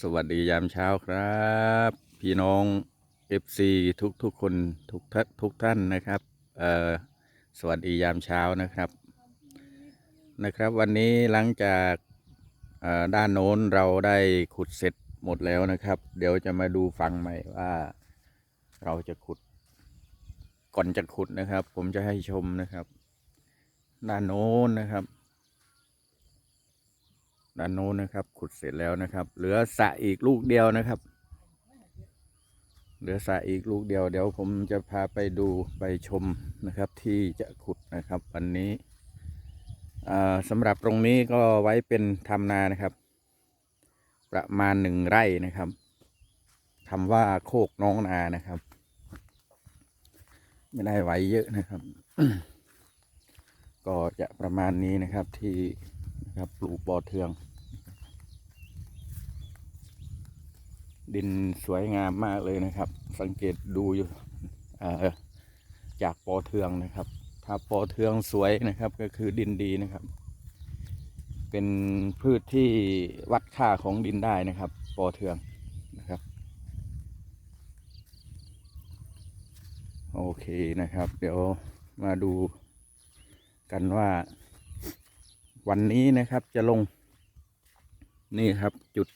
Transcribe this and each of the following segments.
สวัสดียามเช้าครับ พี่น้อง FC ทุกทุกๆคนทุกท่านทุกท่านนะครับสวัสดียามเช้านะครับนะครับ วันนี้หลังจากด้านโน้นเราได้ขุดเสร็จหมดแล้วนะครับ เดี๋ยวจะมาดูฟังใหม่ว่า เราจะขุด ก่อนจะขุดนะครับ ผมจะให้ชมนะครับ ด้านโน้นนะครับ ด้านโน้นนะครับ ขุดเสร็จแล้วนะครับ เหลือสระอีกลูกเดียวนะครับ เหลือสระอีกลูกเดียว เดี๋ยวผมจะพาไปดูไปชมนะครับ ที่จะขุดนะครับ วันนี้สำหรับตรงนี้ก็ไว้เป็นทำนานะครับ ประมาณหนึ่งไร่นะครับคำว่าโคกน้องนานะครับ ไม่ได้ไว้เยอะนะครับ ก็จะประมาณนี้นะครับที่ ครับปลูกปอเทือง ดินสวยงามมากเลยนะครับ สังเกตดูอยู่จากปอเทืองนะครับ ถ้าปอเทืองสวยนะครับ ก็คือดินดีนะครับ เป็นพืชที่วัดค่าของดินได้นะครับ ปอเทืองนะครับ โอเคนะครับ เดี๋ยวมาดูกันว่า วันนี้นะครับจะลง นี่ครับจุด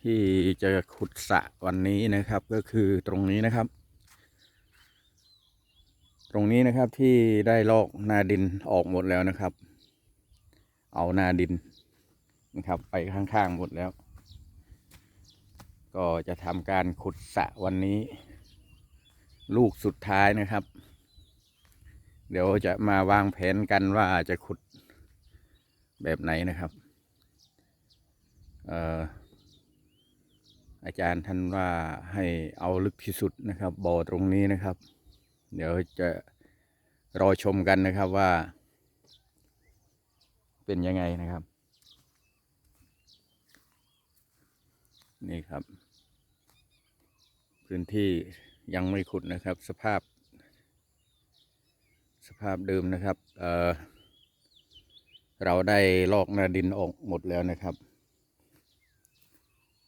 ที่จะขุดสระวันนี้นะครับ ก็คือตรงนี้นะครับ ตรงนี้นะครับที่ได้ลอกนาดินออกหมดแล้วนะครับ เอานาดินนะครับ ไปข้างๆหมดแล้ว ก็จะทำการขุดสระวันนี้ ลูกสุดท้ายนะครับ เดี๋ยวจะมาวางแผนกันว่าจะขุด แบบไหนนะครับอาจารย์ท่านว่าให้เอาลึกที่สุดนะครับบ่อตรงนี้นะครับ เดี๋ยวจะรอชมกันนะครับว่า เป็นยังไงนะครับ นี่ครับ พื้นที่ยังไม่ขุดนะครับ สภาพ สภาพเดิมนะครับ เอ่อ เราได้ลอกนาดินออกหมดแล้วนะครับ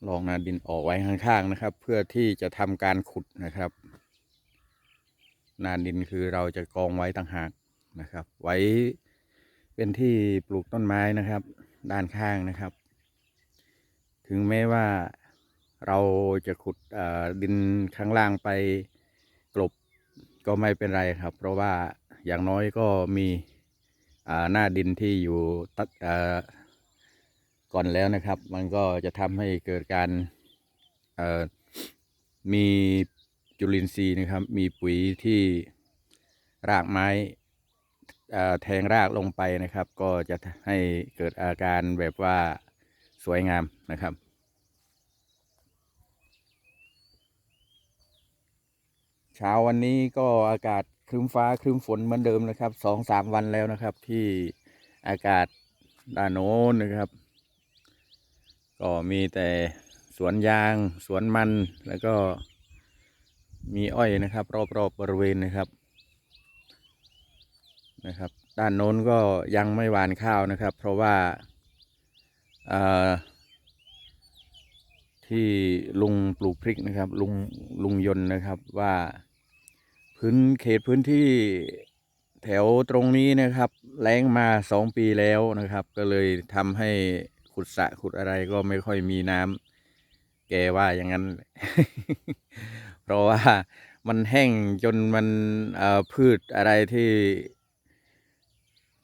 ลอกนาดินออกไว้ข้างๆนะครับ เพื่อที่จะทำการขุดนะครับ นาดินคือเราจะกองไว้ต่างหากนะครับ ไว้เป็นที่ปลูกต้นไม้นะครับ ด้านข้างนะครับ ถึงแม้ว่าเราจะขุดดินข้างล่างไปกลบก็ไม่เป็นไรครับ เพราะว่าอย่างน้อยก็มี หน้าดินที่อยู่ตัดก่อนแล้วนะครับ มันก็จะทำให้เกิดการมีจุลินทรีย์นะครับ มีปุ๋ยที่รากไม้แทงรากลงไปนะครับ ก็จะให้เกิดอาการแบบว่าสวยงามนะครับเช้าวันนี้ก็อากาศ ครึ้มฟ้าครึ้มฝนเหมือนเดิมนะครับสองสามวันแล้วนะครับ ที่อากาศด้านโน้นนะครับ ก็มีแต่สวนยาง สวนมันแล้วก็มีอ้อยนะครับ รอบๆบบริเวณนะครับนะครับ ด้านโน้นก็ยังไม่หวานข้าวนะครับ เพราะว่าที่ลุงปลูกพริกนะครับ ลุงลุงยนนะครับว่า พื้นเขตพื้นที่แถวตรงนี้นะครับ แล้งมาสองปีแล้วนะครับ ก็เลยทำให้ขุดสะขุดอะไรก็ไม่ค่อยมีน้ำแกว่าอย่างนั้น เพราะว่ามันแห้งจนมันพืชอะไรที่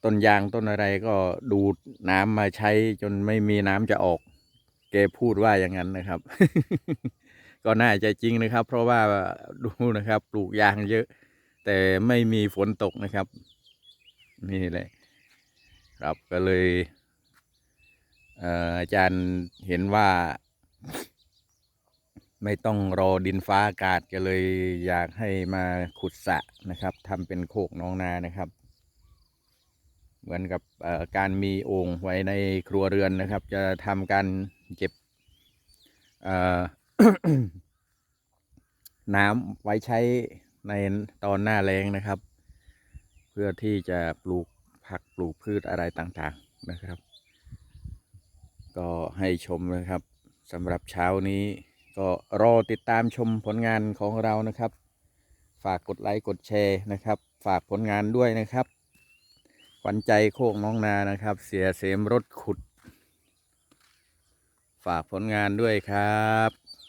ต้นยางต้นอะไรก็ดูดน้ำมาใช้จนไม่มีน้ำจะออก แกพูดว่าอย่างนั้นนะครับ ก็น่าจะจริงนะครับ เพราะว่าดูนะครับ ปลูกยางเยอะ แต่ไม่มีฝนตกนะครับ นี่แหละครับก็เลยเอออาจารย์เห็นว่า ไม่ต้องรอดินฟ้าอากาศก็เลยอยากให้มาขุดสะนะครับทำเป็นโคกน้องนานะครับ เหมือนกับการมีโอ่งไว้ในครัวเรือนนะครับ จะทำการเก็บ น้ำไว้ใช้ในตอนหน้าแรงนะครับ เพื่อที่จะปลูกผักปลูกพืชอะไรต่างๆนะครับ ก็ให้ชมนะครับสำหรับเช้านี้ ก็รอติดตามชมผลงานของเรานะครับ ฝากกดไลค์กดแชร์นะครับ ฝากผลงานด้วยนะครับขวัญใจโคกน้องนานะครับ เสียเสมรถขุด ฝากผลงานด้วยครับ